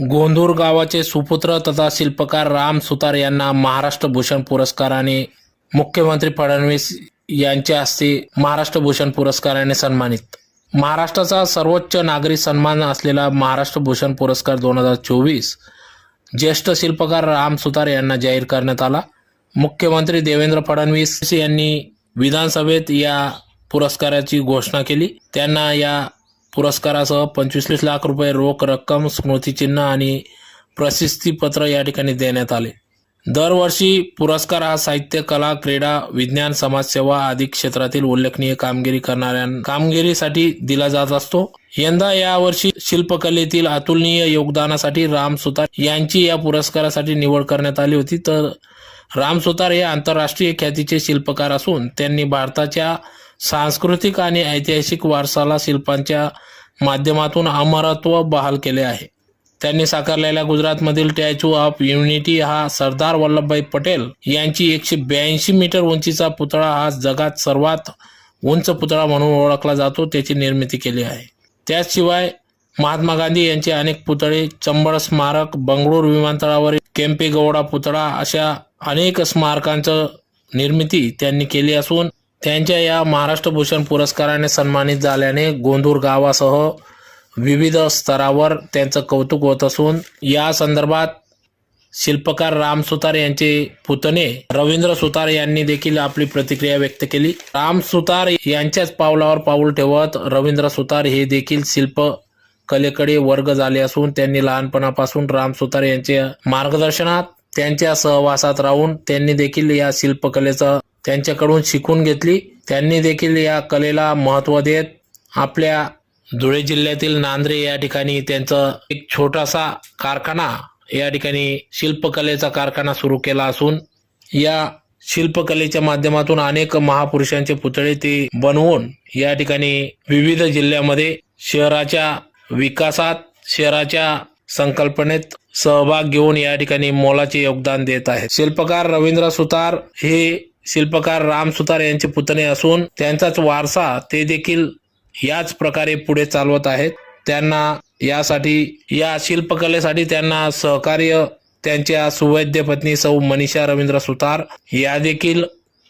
गोंधूर गावाचे सुपुत्र तथा शिल्पकार राम सुतार यांना महाराष्ट्र भूषण पुरस्काराने मुख्यमंत्री फडणवीस यांच्या हस्ते महाराष्ट्र भूषण पुरस्काराने सन्मानित. महाराष्ट्राचा सर्वोच्च नागरी सन्मान असलेला महाराष्ट्र भूषण पुरस्कार दोन हजार चोवीस ज्येष्ठ शिल्पकार राम सुतार यांना जाहीर करण्यात आला. मुख्यमंत्री देवेंद्र फडणवीस यांनी विधानसभेत या पुरस्काराची घोषणा केली. त्यांना या पुरस्कारासह पंचवीस लाख रुपये रोख रक्कम स्मृतिचिन्ह आणि प्रशस्तीपत्र या ठिकाणी देण्यात आले. दरवर्षी पुरस्कार हा साहित्य कला क्रीडा विज्ञान समाजसेवा आदी क्षेत्रातील उल्लेखनीय कामगिरी करणाऱ्या कामगिरीसाठी दिला जात असतो. यंदा यावर्षी शिल्पकलेतील अतुलनीय योगदानासाठी राम सुतार यांची या पुरस्कारासाठी निवड करण्यात आली होती. तर राम सुतार हे आंतरराष्ट्रीय ख्यातीचे शिल्पकार असून त्यांनी भारताच्या सांस्कृतिक आणि ऐतिहासिक वारसाला शिल्पांच्या माध्यमातून अमरत्व बहाल केले आहे. त्यांनी साकारलेल्या गुजरातमधील स्टॅच्यू ऑफ युनिटी हा सरदार वल्लभभाई पटेल यांची एकशे ब्याऐंशी मीटर उंचीचा पुतळा हा जगात सर्वात उंच पुतळा म्हणून ओळखला जातो त्याची निर्मिती केली आहे. त्याचशिवाय महात्मा गांधी यांचे अनेक पुतळे चंबळ स्मारक बंगळूर विमानतळावरील केम्पेगौडा पुतळा अशा अनेक स्मारकांचं निर्मिती त्यांनी केली असून त्यांच्या या महाराष्ट्र भूषण पुरस्काराने सन्मानित झाल्याने गोंधूर गावासह विविध स्तरावर त्यांचं कौतुक होत असून या संदर्भात शिल्पकार राम सुतार यांचे पुतणे रवींद्र सुतार यांनी देखील आपली प्रतिक्रिया व्यक्त केली. राम सुतार यांच्याच पावलावर पाऊल ठेवत रवींद्र सुतार हे देखील शिल्प कलेकडे वर्ग झाले असून त्यांनी लहानपणापासून राम सुतार यांच्या मार्गदर्शनात त्यांच्या सहवासात राहून त्यांनी देखील या शिल्पकलेचं त्यांच्याकडून शिकून घेतली. त्यांनी देखील या कलेला महत्त्व देत आपल्या धुळे जिल्ह्यातील नांद्रे या ठिकाणी त्यांचं एक छोटासा कारखाना या ठिकाणी शिल्पकलेचा कारखाना सुरू केला असून या शिल्पकलेच्या माध्यमातून अनेक महापुरुषांचे पुतळे ते बनवून या ठिकाणी विविध जिल्ह्यामध्ये शहराच्या विकासात शहराच्या संकल्पनेत सहभाग घेऊन या ठिकाणी मोलाचे योगदान देत आहेत. शिल्पकार रवींद्र सुतार हे शिल्पकार राम सुतार यांचे पुतणे असून त्यांचाच वारसा ते देखील याच प्रकारे पुढे चालवत आहेत. त्यांना यासाठी या शिल्पकलेसाठी त्यांना सहकार्य त्यांच्या सुवैद्य पत्नी सौ मनीषा रवींद्र सुतार या देखील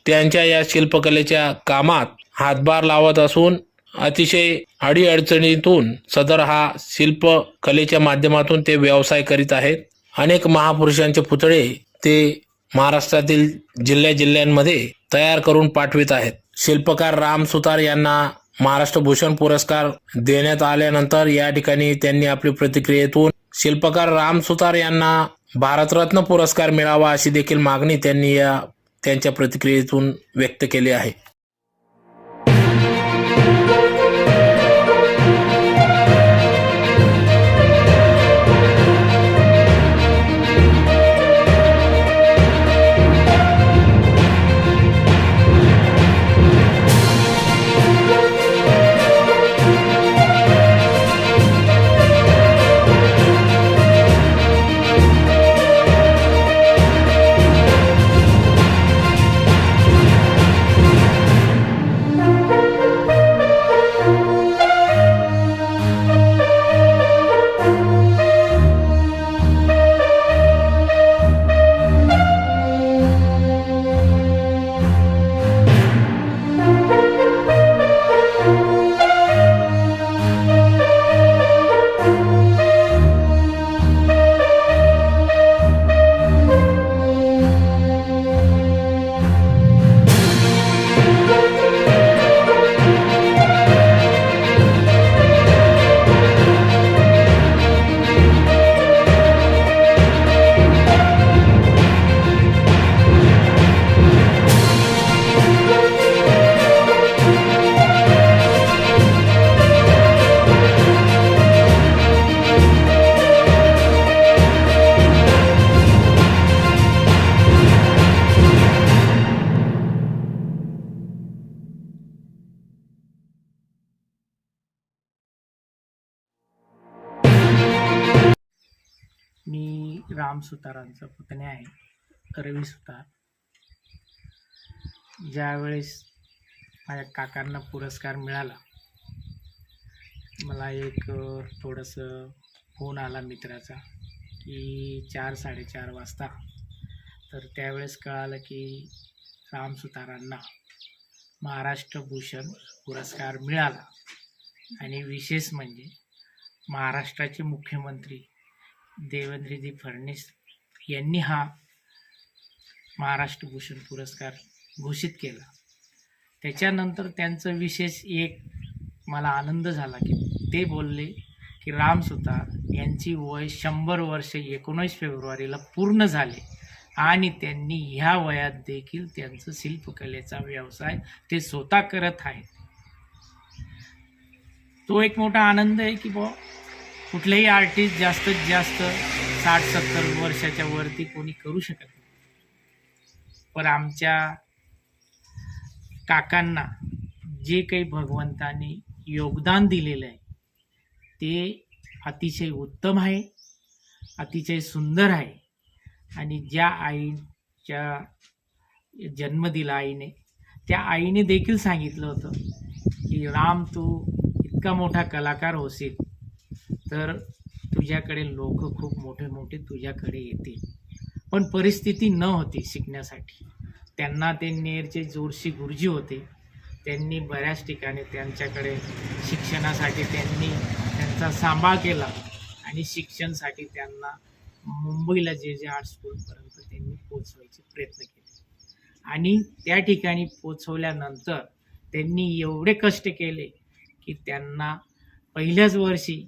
त्यांच्या या शिल्पकलेच्या कामात हातभार लावत असून अतिशय अडीअडचणीतून सदर हा शिल्पकलेच्या माध्यमातून ते व्यवसाय करीत आहेत. अनेक महापुरुषांचे पुतळे ते महाराष्ट्रातील जिल्ह्या जिल्ह्यांमध्ये तयार करून पाठवित आहेत. शिल्पकार राम सुतार यांना महाराष्ट्र भूषण पुरस्कार देण्यात आल्यानंतर या ठिकाणी त्यांनी आपली प्रतिक्रियेतून शिल्पकार राम सुतार यांना भारतरत्न पुरस्कार मिळावा अशी देखील मागणी त्यांनी या त्यांच्या प्रतिक्रियेतून व्यक्त केली आहे. राम सुतारांचा पुतणे आहे रवी सुतार. ज्यावेळेस माझ्या काकांना पुरस्कार मिळाला मला एक थोडंसं फोन आला मित्राचा की चार साडेचार वाजता. तर त्यावेळेस कळालं की राम सुतारांना महाराष्ट्र भूषण पुरस्कार मिळाला. आणि विशेष म्हणजे महाराष्ट्राचे मुख्यमंत्री देवेंद्रजी फडणीस यांनी हा महाराष्ट्र भूषण पुरस्कार घोषित केला. त्याच्यानंतर त्यांचं विशेष एक मला आनंद झाला की ते बोलले की राम सुतार यांची वय शंभर वर्ष एकोणीस फेब्रुवारीला पूर्ण झाले आणि त्यांनी ह्या वयात देखील त्यांचं शिल्पकलेचा व्यवसाय ते स्वतः करत आहेत. तो एक मोठा आनंद आहे की बुवा कुठलेही आर्टिस्ट जास्तीत जास्त साठ सत्तर वर्षाच्या वरती कोणी करू शकत नाही. पण आमच्या काकांना जे काही भगवंताने योगदान दिलेलं आहे ते अतिशय उत्तम आहे अतिशय सुंदर आहे. आणि ज्या आईच्या जन्म दिला आईने त्या आईने देखील सांगितलं होतं की राम तू इतका मोठा कलाकार होशील तर तुझ्याकडे लोक खूप मोठे मोठे तुझ्याकडे येतील. पण परिस्थिती न होती शिकण्यासाठी. त्यांना ते नेरचे जोरशी गुरुजी होते. त्यांनी बऱ्याच ठिकाणी त्यांच्याकडे शिक्षणासाठी त्यांनी त्यांचा सांभाळ केला आणि शिक्षणासाठी त्यांना मुंबईला जे जे आर्ट स्कूलपर्यंत त्यांनी पोचवायचे प्रयत्न केले. आणि त्या ठिकाणी पोचवल्यानंतर त्यांनी एवढे कष्ट केले की त्यांना पहिल्याच वर्षी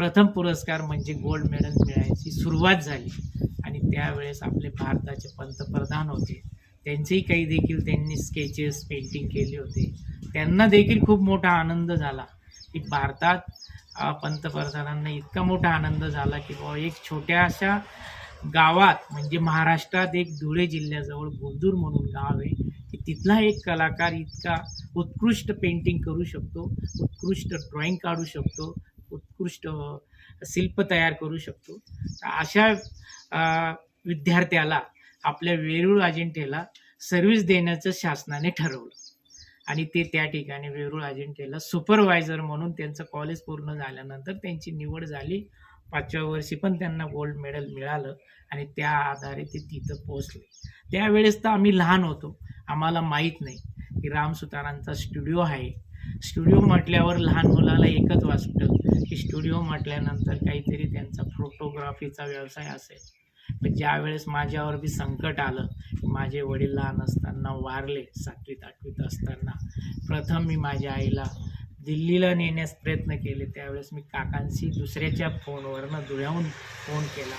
प्रथम पुरस्कार म्हणजे गोल्ड मेडल मिळायची सुरुवात झाली. आणि त्यावेळेस आपले भारताचे पंतप्रधान होते. त्यांचेही काही देखील त्यांनी स्केचेस पेंटिंग केले होते. त्यांना देखील खूप मोठा आनंद झाला. की भारतात पंतप्रधानांना इतका मोठा आनंद झाला की बाबा एक छोट्याशा गावात म्हणजे महाराष्ट्रात एक धुळे जिल्ह्याजवळ गोंदूर म्हणून गाव आहे की तिथला एक कलाकार इतका उत्कृष्ट पेंटिंग करू शकतो उत्कृष्ट ड्रॉइंग काढू शकतो उत्कृष्ट शिल्प तयार करू शकतो. अशा विद्यार्थ्याला आपल्या वेरूळ अजिंठ्याला सर्व्हिस देण्याचं शासनाने ठरवलं. आणि ते त्या ठिकाणी वेरूळ अजिंठ्याला सुपरवायझर म्हणून त्यांचं कॉलेज पूर्ण झाल्यानंतर त्यांची निवड झाली. पाचव्या वर्षी पण त्यांना गोल्ड मेडल मिळालं आणि त्या आधारे ते तिथं पोचले त्यावेळेस तर आम्ही लहान होतो. आम्हाला माहीत नाही की राम सुतारांचा स्टुडिओ आहे. स्टुडिओ म्हटल्यावर लहान मुलाला एकच वाटतं की स्टुडिओ म्हटल्यानंतर काहीतरी त्यांचा फोटोग्राफीचा व्यवसाय असेल. पण ज्यावेळेस माझ्यावर बी संकट आलं माझे वडील लहान असताना वारले सातवीत आठवीत असताना प्रथम मी माझ्या आईला दिल्लीला नेण्यास प्रयत्न केले. त्यावेळेस मी काकांशी दुसऱ्याच्या फोनवरनं धुळ्याहून फोन केला.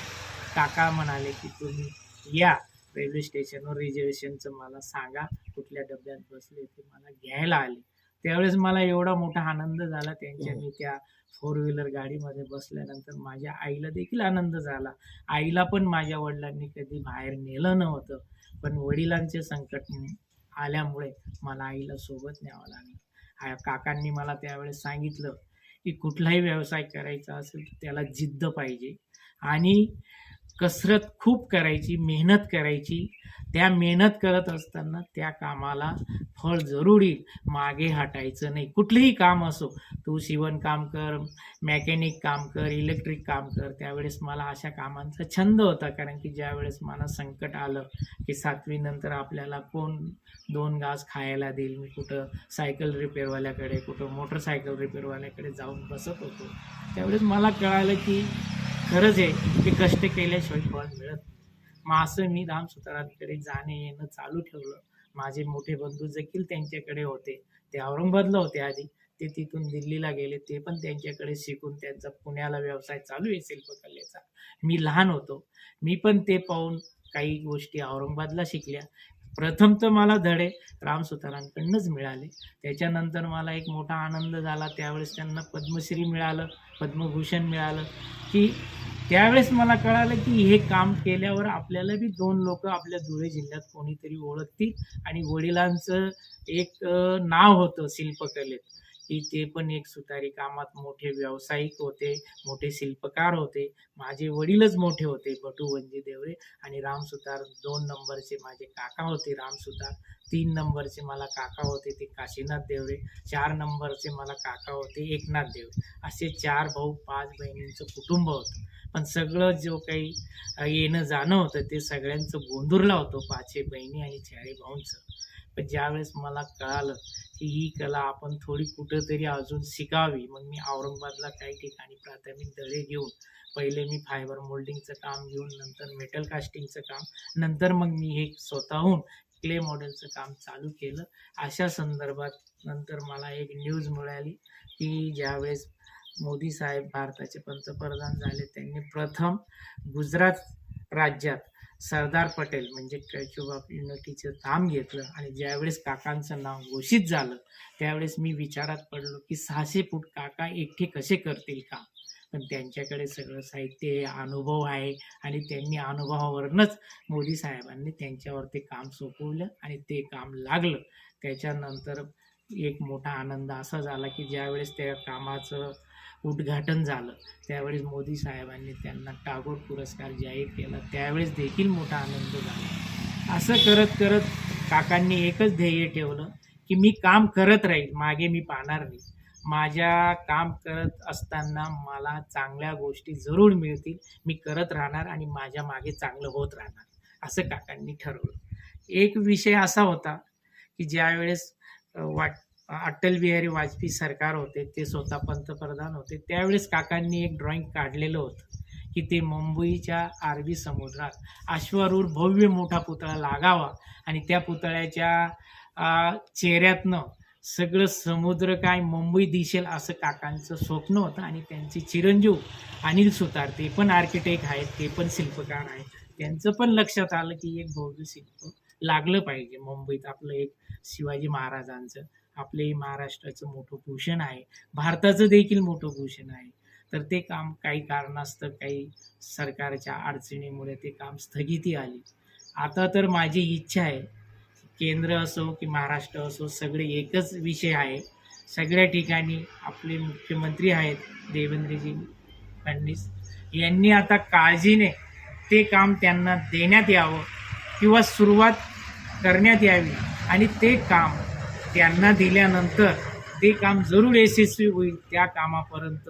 काका म्हणाले की तुम्ही या रेल्वे स्टेशनवर रिझर्वेशनचं मला सांगा कुठल्या डब्यात बसले ते मला घ्यायला आले. त्यावेळेस मला एवढा मोठा आनंद झाला. त्यांच्या मी त्या फोर व्हीलर गाडीमध्ये बसल्यानंतर माझ्या आईला देखील आनंद झाला. आईला पण माझ्या वडिलांनी कधी बाहेर नेलं नव्हतं. पण वडिलांचे संकट आल्यामुळे मला आईला सोबत न्यावं लागलं. काकांनी मला त्यावेळेस सांगितलं की कुठलाही व्यवसाय करायचा असेल तर त्याला जिद्द पाहिजे. आणि कसरत खूप करायची मेहनत करायची. त्या मेहनत करत असताना त्या कामाला फळ जरूर येईल. मागे हटायचं नाही. कुठलंही काम असो तू शिवणकाम कर मॅकॅनिक काम कर इलेक्ट्रिक काम कर त्यावेळेस मला अशा कामांचा छंद होता. कारण की ज्यावेळेस मला संकट आलं की सातवीनंतर आपल्याला कोण दोन घास खायला देईल? मी कुठं सायकल रिपेअरवाल्याकडे कुठं मोटरसायकल रिपेअरवाल्याकडे जाऊन बसत होतो. त्यावेळेस मला कळालं की खरंच आहे की कष्ट केल्याशिवाय फळ मिळत नाही. मग असं मी राम सुतारांकडे जाणे येणं चालू ठेवलं. माझे मोठे बंधू देखील त्यांच्याकडे होते. ते औरंगाबादला होते आधी. ते तिथून दिल्लीला गेले. ते पण त्यांच्याकडे शिकून त्यांचा पुण्याला व्यवसाय चालू आहे शिल्पकलेचा. मी लहान होतो. मी पण ते पाहून काही गोष्टी औरंगाबादला शिकल्या. प्रथम तर मला धडे राम सुतारांकडनंच मिळाले. त्याच्यानंतर मला एक मोठा आनंद झाला. त्यावेळेस त्यांना पद्मश्री मिळालं. पद्मभूषण मिळालं. की त्यावेळेस मला कळालं की हे काम केल्यावर आपल्याला बी दोन लोक आपल्या धुळे जिल्ह्यात कोणीतरी ओळखतील. आणि वडिलांचं एक नाव होतं शिल्पकलेत. की ते पण एक सुतारी कामात मोठे व्यावसायिक होते मोठे शिल्पकार होते माझे वडीलच मोठे होते बटू वंजी देवरे आणि राम सुतार दोन नंबरचे माझे काका होते राम सुतार. तीन नंबरचे मला काका होते ते काशीनाथ देवरे. चार नंबरचे मला काका होते एकनाथ देवरे. असे चार भाऊ पाच बहिणींचं कुटुंब होतं. पण सगळं जो काही येणं जाणं होतं ते सगळ्यांचं गोंधुरला होतो पाचशे बहिणी आणि चारे भाऊंचं. पण ज्यावेळेस मला कळालं की ही कला आपण थोडी कुठंतरी अजून शिकावी. मग मी औरंगाबादला काही ठिकाणी प्राथमिक धडे घेऊन पहिले मी फायबर मोल्डिंगचं काम घेऊन नंतर मेटल कास्टिंगचं काम नंतर मग मी हे स्वतःहून क्ले मॉडेलचं काम चालू केलं. अशा संदर्भात नंतर मला एक न्यूज मिळाली की ज्यावेळेस मोदी साहेब भारताचे पंतप्रधान झाले त्यांनी प्रथम गुजरात राज्यात सरदार पटेल म्हणजे स्टॅच्यू ऑफ युनिटीचं काम घेतलं आणि ज्यावेळेस काकांचं नाव घोषित झालं त्यावेळेस मी विचारात पडलो की सहाशे फूट काका एकटे कसे करतील काम? पण त्यांच्याकडे सगळं साहित्य आहे अनुभव आहे आणि त्यांनी अनुभवावरूनच मोदी साहेबांनी त्यांच्यावर ते काम सोपवलं आणि ते काम लागलं. त्याच्यानंतर एक मोठा आनंद असा झाला की ज्यावेळेस त्या कामाचं उद्घाटन झालं. त्यावेळेस मोदी साहेबांनी त्यांना टागोर पुरस्कार जाहीर केला. त्यावेळेस देखील मोठा आनंद झाला. असं करत करत काकांनी एकच ध्येय ठेवलं की मी काम करत राहील मागे मी पाहणार नाही. माझ्या काम करत असताना मला चांगल्या गोष्टी जरूर मिळतील. मी करत राहणार आणि माझ्या मागे चांगलं होत राहणार असं काकांनी ठरवलं. एक विषय असा होता की ज्यावेळेस वाट अटल बिहारी वाजपेयी सरकार होते ते स्वतः पंतप्रधान होते. त्यावेळेस काकांनी एक ड्रॉइंग काढलेलं होतं की ते मुंबईच्या अरबी समुद्रात अश्वारूढ भव्य मोठा पुतळा लागावा आणि त्या पुतळ्याच्या चेहऱ्यातनं सगळं समुद्र काय मुंबई दिसेल असं काकांचं स्वप्न होतं आणि त्यांचे चिरंजीव अनिल सुतार ते पण आर्किटेक्ट आहेत ते पण शिल्पकार आहेत. त्यांचं पण लक्षात आलं की एक भव्य शिल्प लागलं पाहिजे मुंबईत आपलं एक शिवाजी महाराजांचं. आपले महाराष्ट्राचं मोठं भूषण आहे. भारताचं देखील मोठं भूषण आहे. तर ते काम काही कारणास्तव काही सरकारच्या अडचणीमुळे ते काम स्थगिती आली. आता तर माझी इच्छा आहे केंद्र असो की महाराष्ट्र असो सगळे एकच विषय आहे. सगळ्या ठिकाणी आपले मुख्यमंत्री आहेत देवेंद्रजी फडणवीस. यांनी आता काळजीने ते काम त्यांना देण्यात यावं किंवा सुरुवात करण्यात यावी आणि ते काम त्यांना दिल्यानंतर ते काम जरूर यशस्वी होईल त्या कामापर्यंत.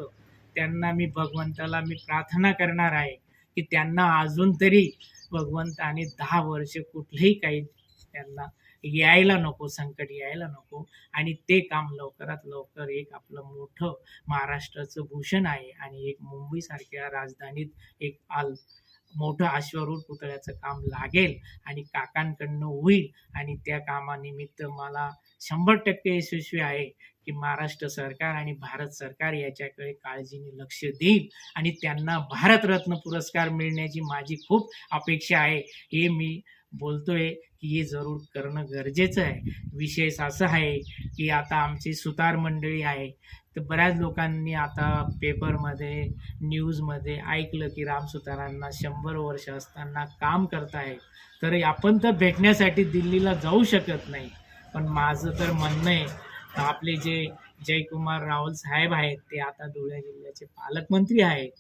त्यांना मी भगवंताला मी प्रार्थना करणार आहे की त्यांना अजून तरी भगवंताने दहा वर्ष कुठलंही काही त्यांना यायला नको संकट यायला नको. आणि ते काम लवकरात लवकर एक आपलं मोठं महाराष्ट्राचं भूषण आहे आणि एक मुंबईसारख्या राजधानीत एक आल मोठं अश्वरूढ पुतळ्याचं काम लागेल आणि काकांकडनं होईल. आणि त्या कामानिमित्त मला शंभर टक्के यशस्वी आहे की महाराष्ट्र सरकार आणि भारत सरकार याच्याकडे काळजीने लक्ष देईल आणि त्यांना भारतरत्न पुरस्कार मिळण्याची माझी खूप अपेक्षा आहे. हे मी बोलतोय की हे जरूर करणं गरजेचं आहे. विशेष असं आहे की आता आमची सुतार मंडळी आहे. तर बऱ्याच लोकांनी आता पेपरमध्ये न्यूजमध्ये ऐकलं की राम सुतारांना शंभर वर्ष असताना काम करताय तर आपण तर भेटण्यासाठी दिल्लीला जाऊ शकत नाही. पण माझं तर म्हणणं आहे आपले जे जयकुमार रावल साहेब आहेत ते आता धुळे जिल्ह्याचे पालकमंत्री आहेत.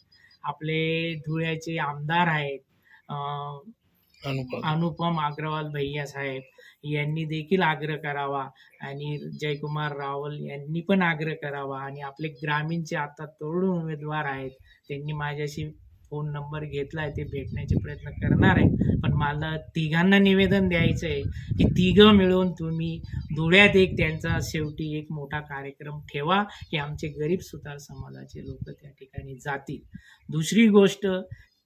आपले धुळ्याचे आमदार आहेत अनुपम अग्रवाल भैया साहेब यांनी देखील आग्रह करावा आणि जयकुमार रावल यांनी पण आग्रह करावा. आणि आपले ग्रामीणचे आता तरुण उमेदवार आहेत त्यांनी माझ्याशी फोन नंबर घेतला आहे ते भेटण्याचे प्रयत्न करणार आहे. पण मला तिघांना निवेदन द्यायचं आहे की तिघं मिळून तुम्ही धुळ्यात एक त्यांचा शेवटी एक मोठा कार्यक्रम ठेवा की आमचे गरीब सुतार समाजाचे लोक त्या ठिकाणी जातील. दुसरी गोष्ट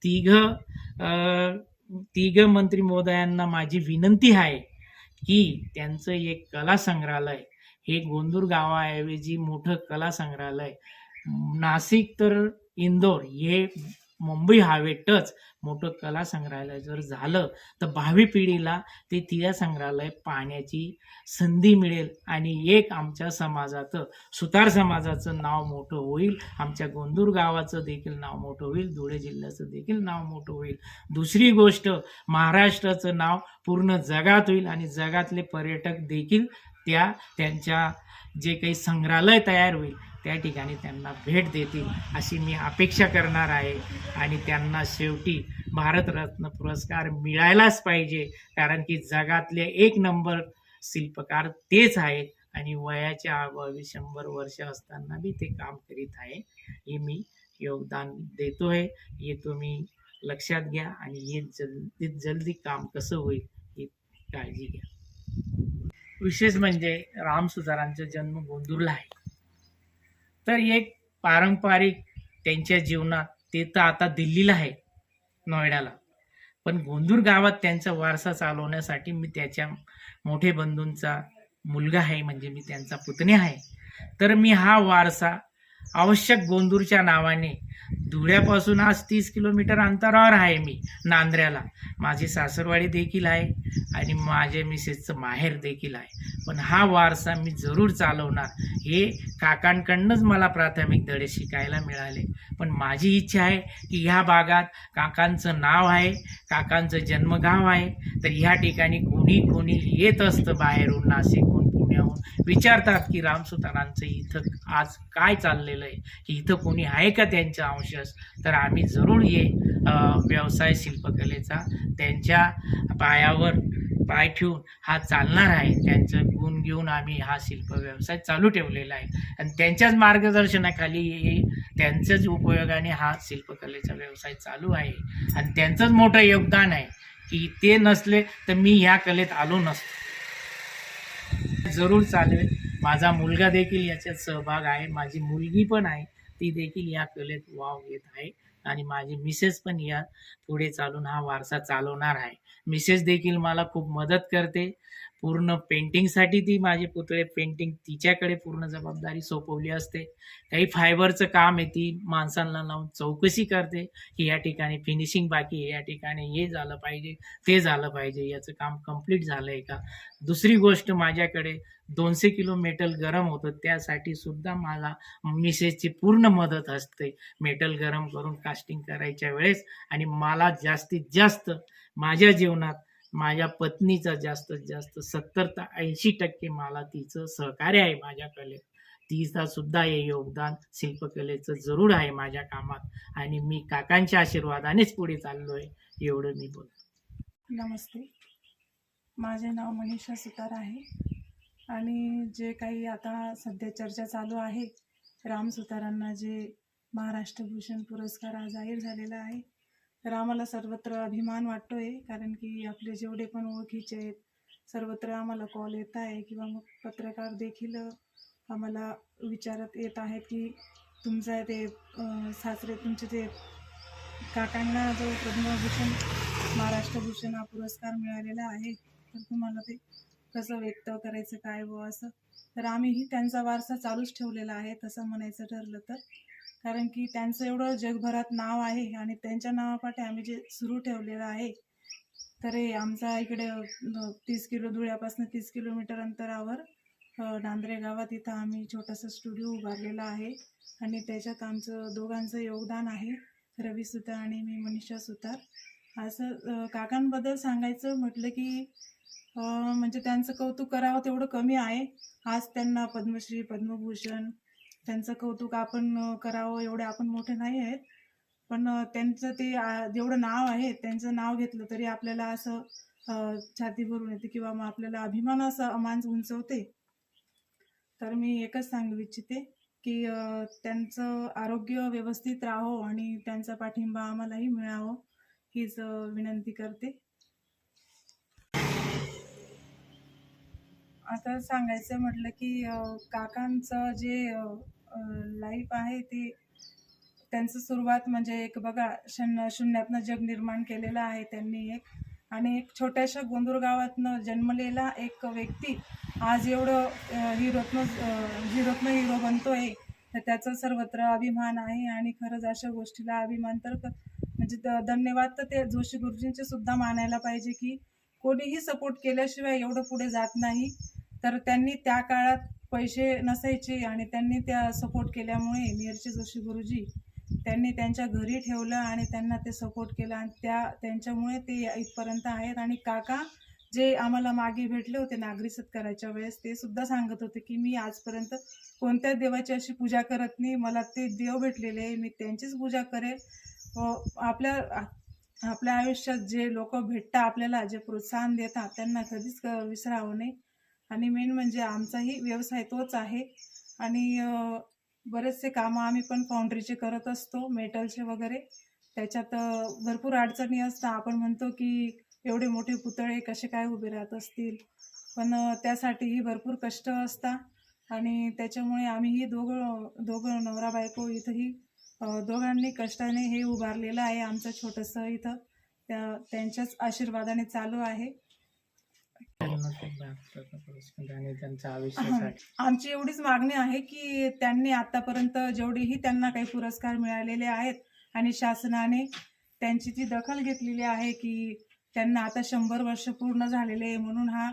तिघं तिघं तिघ मंत्री महोदयांना माझी विनंती आहे की त्यांचं एक कला संग्रहालय हे गोंदूर गावाऐवजी मोठं कला संग्रहालय नाशिक तर इंदोर हे मुंबई हायवे टच मोठं कला संग्रहालय जर झालं तर भावी पिढीला ते तिया संग्रहालय पाहण्याची संधी मिळेल आणि एक आमच्या समाजाचं सुतार समाजाचं नाव मोठं होईल. आमच्या गोंदूर गावाचं देखील नाव मोठं होईल. धुळे जिल्ह्याचं देखील नाव मोठं होईल. दुसरी गोष्ट महाराष्ट्राचं नाव पूर्ण जगात होईल आणि जगातले पर्यटक देखील त्या त्यांच्या जे काही संग्रहालय तयार होईल त्या ठिकाणी त्यांना भेट देतील अशी मी अपेक्षा करणार आहे. आणि त्यांना शेवटी भारतरत्न पुरस्कार मिळायलाच पाहिजे. कारण की जगातले एक नंबर शिल्पकार तेच आहेत. आणि वयाच्या अभावी शंभर वर्ष असताना बी ते काम करीत आहे. हे मी योगदान देतोय. हे तुम्ही लक्षात घ्या आणि हे जल्दीत जल्दी काम कसं होईल ही काळजी घ्या. विशेष म्हणजे राम सुतारांचा जन्म गोंदूरला आहे. तर एक पारंपरिक त्यांच्या जीवनात ते तर आता दिल्लीला आहे नोएडाला. पण गोंदूर गावात त्यांचा वारसा चालवण्यासाठी मी त्याच्या मोठे बंधूंचा मुलगा आहे म्हणजे मी त्यांचा पुतणे आहे. तर मी हा वारसा आवश्यक गोंदूरच्या नावाने. धुळ्यापासून आज तीस किलोमीटर अंतरावर आहे मी नांद्र्याला. माझी सासरवाडी देखील आहे आणि माझे मिसेसचं माहेर देखील आहे. पण हा वारसा मी जरूर चालवणार. हे काकांकडनंच मला प्राथमिक धडे शिकायला मिळाले. पण माझी इच्छा आहे की ह्या भागात काकांचं नाव आहे काकांचं जन्मगाव आहे तर ह्या ठिकाणी कोणी कोणी येत असतं बाहेरून नाशिक. विचारतात की रामसुतारांचं इथं आज काय चाललेलं आहे? की इथं कोणी आहे का त्यांच्या अंशस? तर आम्ही जरूर ये व्यवसाय शिल्पकलेचा. त्यांच्या पायावर पाय ठेवून हा चालणार आहे. त्यांचं गुण घेऊन आम्ही हा शिल्प व्यवसाय चालू ठेवलेला आहे. आणि त्यांच्याच मार्गदर्शनाखाली हे त्यांच्याच उपयोगाने हा शिल्पकलेचा व्यवसाय चालू आहे. आणि त्यांचंच मोठं योगदान आहे. की ते नसले तर मी ह्या कलेत आलो नसतो. जरूर चालेल माझा मुलगा देखील याच्यात सहभाग आहे. माझी मुलगी पण आहे. ती देखील या कलेत वाव घेत आहे. आणि माझी मिसेस पण या पुढे चालून हा वारसा चालवणार आहे. मिसेस देखील मला खूप मदत करते. पूर्ण पेंटिंगसाठी ती माझे पुतळे पेंटिंग तिच्याकडे पूर्ण जबाबदारी सोपवली असते. काही फायबरचं काम आहे ती माणसांना लावून चौकशी करते की या ठिकाणी फिनिशिंग बाकी आहे या ठिकाणी हे झालं पाहिजे ते झालं पाहिजे याचं काम कंप्लीट झालं आहे का? दुसरी गोष्ट माझ्याकडे दोनशे किलो मेटल गरम होतं त्यासाठी सुद्धा मला मिसेसची पूर्ण मदत असते. मेटल गरम करून कास्टिंग करायच्या वेळेस आणि मला जास्तीत जास्त माझ्या जीवनात माझ्या पत्नीचा जास्तीत जास्त सत्तर ते ऐंशी टक्के मला तिचं सहकार्य आहे माझ्या कलेत तिचा सुद्धा हे योगदान शिल्पकलेचं जरूर आहे माझ्या कामात आणि मी काकांच्या आशीर्वादानेच पुढे चाललोय एवढं मी बोलतो. नमस्ते. माझे नाव मनीषा सुतार आहे आणि जे काही आता सध्या चर्चा चालू आहे राम सुतारांना जे महाराष्ट्र भूषण पुरस्कार आज जाहीर झालेला आहे तर आम्हाला सर्वत्र अभिमान वाटतो आहे कारण की आपले जेवढे पण ओळखीचे आहेत सर्वत्र आम्हाला कॉल येत आहे किंवा मग पत्रकार देखील आम्हाला विचारत येत आहेत की तुमचं ते सासरे तुमचे ते काकांना जो पद्मभूषण महाराष्ट्र भूषण हा पुरस्कार मिळालेला आहे तर तुम्हाला ते कसं व्यक्त करायचं काय बुवा असं. तर आम्हीही त्यांचा वारसा चालूच ठेवलेला आहे तसं म्हणायचं ठरलं तर. कारण की त्यांचं एवढं जगभरात नाव आहे आणि त्यांच्या नावापाठी आम्ही जे सुरू ठेवलेलं आहे तर हे आमचा इकडे तीस किलो धुळ्यापासून तीस किलोमीटर अंतरावर अं, नांद्रे गावात इथं आम्ही छोटासा स्टुडिओ उभारलेला आहे आणि त्याच्यात आमचं दोघांचं योगदान आहे रवी सुतार आणि मी मनीषा सुतार. असं काकांबद्दल सांगायचं म्हटलं की म्हणजे त्यांचं कौतुक करावं तेवढं कमी आहे. आज त्यांना पद्मश्री पद्मभूषण त्यांचं कौतुक आपण करावं एवढे आपण मोठे नाही आहेत. पण त्यांचं ते आ, जेवढं नाव आहे त्यांचं नाव घेतलं तरी आपल्याला असं छाती भरून येते किंवा मग आपल्याला अभिमान असं अमान उंचवते. तर मी एकच सांगू इच्छिते की त्यांचं आरोग्य व्यवस्थित राहो आणि त्यांचा पाठिंबा आम्हालाही मिळावं हीच विनंती करते. आता सांगायचं म्हटलं की काकांचं जे लाईफ आहे ती. त्यांचं सुरुवात म्हणजे एक बघा शून्य शून्यातनं जग निर्माण केलेलं आहे त्यांनी एक. आणि एक छोट्याशा गोंदूर गावातनं जन्मलेला एक व्यक्ती आज एवढं हिरोतनं हिरोतनं हिरो बनतोय तर त्याचा सर्वत्र अभिमान आहे. आणि खरंच अशा गोष्टीला अभिमान तर म्हणजे द- धन्यवाद तर ते जोशी गुरुजींचे सुद्धा मानायला पाहिजे की कोणीही सपोर्ट केल्याशिवाय एवढं पुढे जात नाही. तर त्यांनी त्या काळात पैसे नसायचे आणि त्यांनी त्या सपोर्ट केल्यामुळे मिरची जोशी गुरुजी त्यांनी त्यांच्या घरी ठेवलं आणि त्यांना ते सपोर्ट केलं आणि त्या त्यांच्यामुळे ते इथपर्यंत आहेत. आणि काका जे आम्हाला मागे भेटले होते नागरी सत्काराच्या वेळेस ते सुद्धा सांगत होते की मी आजपर्यंत कोणत्या देवाची अशी पूजा करत नाही. मला ते देव भेटलेले आहे मी त्यांचीच पूजा करेल. व आपल्या आपल्या आयुष्यात जे लोक भेटतात आपल्याला जे प्रोत्साहन देतात त्यांना कधीच क- विसरावं नाही आणि मेन म्हणजे आमचाही व्यवसाय तोच आहे. आणि बरेचसे कामं आम्ही पण फाउंड्रीचे करत असतो मेटलचे वगैरे. त्याच्यात भरपूर अडचणी असतात. आपण म्हणतो की एवढे मोठे पुतळे कसे काय उभे राहत असतील? पण त्यासाठीही भरपूर कष्ट असतात. आणि त्याच्यामुळे आम्हीही दोघं दोघं नवरा बायको इथंही दोघांनी कष्टाने हे उभारलेलं आहे आमचं छोटंसं इथं. त्या त्यांच्याच आशीर्वादाने चालू आहे. आणि त्यांच्या आयुष्यासाठी. आमची एवढीच मागणी आहे की त्यांनी आतापर्यंत जेवढेही त्यांना काही पुरस्कार मिळालेले आहेत आणि शासनाने त्यांची ती दखल घेतलेली आहे की त्यांना आता शंभर वर्ष पूर्ण झालेले आहे म्हणून हा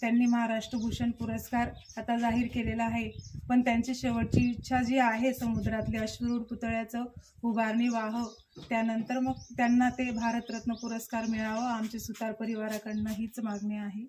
त्यांनी महाराष्ट्र भूषण पुरस्कार आता जाहीर केलेला आहे. पण त्यांची शेवटची इच्छा जी आहे समुद्रातले अश्वरूढ पुतळ्याचं उभारणी वाह त्यानंतर मग त्यांना ते भारतरत्न पुरस्कार मिळावं आमच्या सुतार परिवाराकडनं हीच मागणी आहे.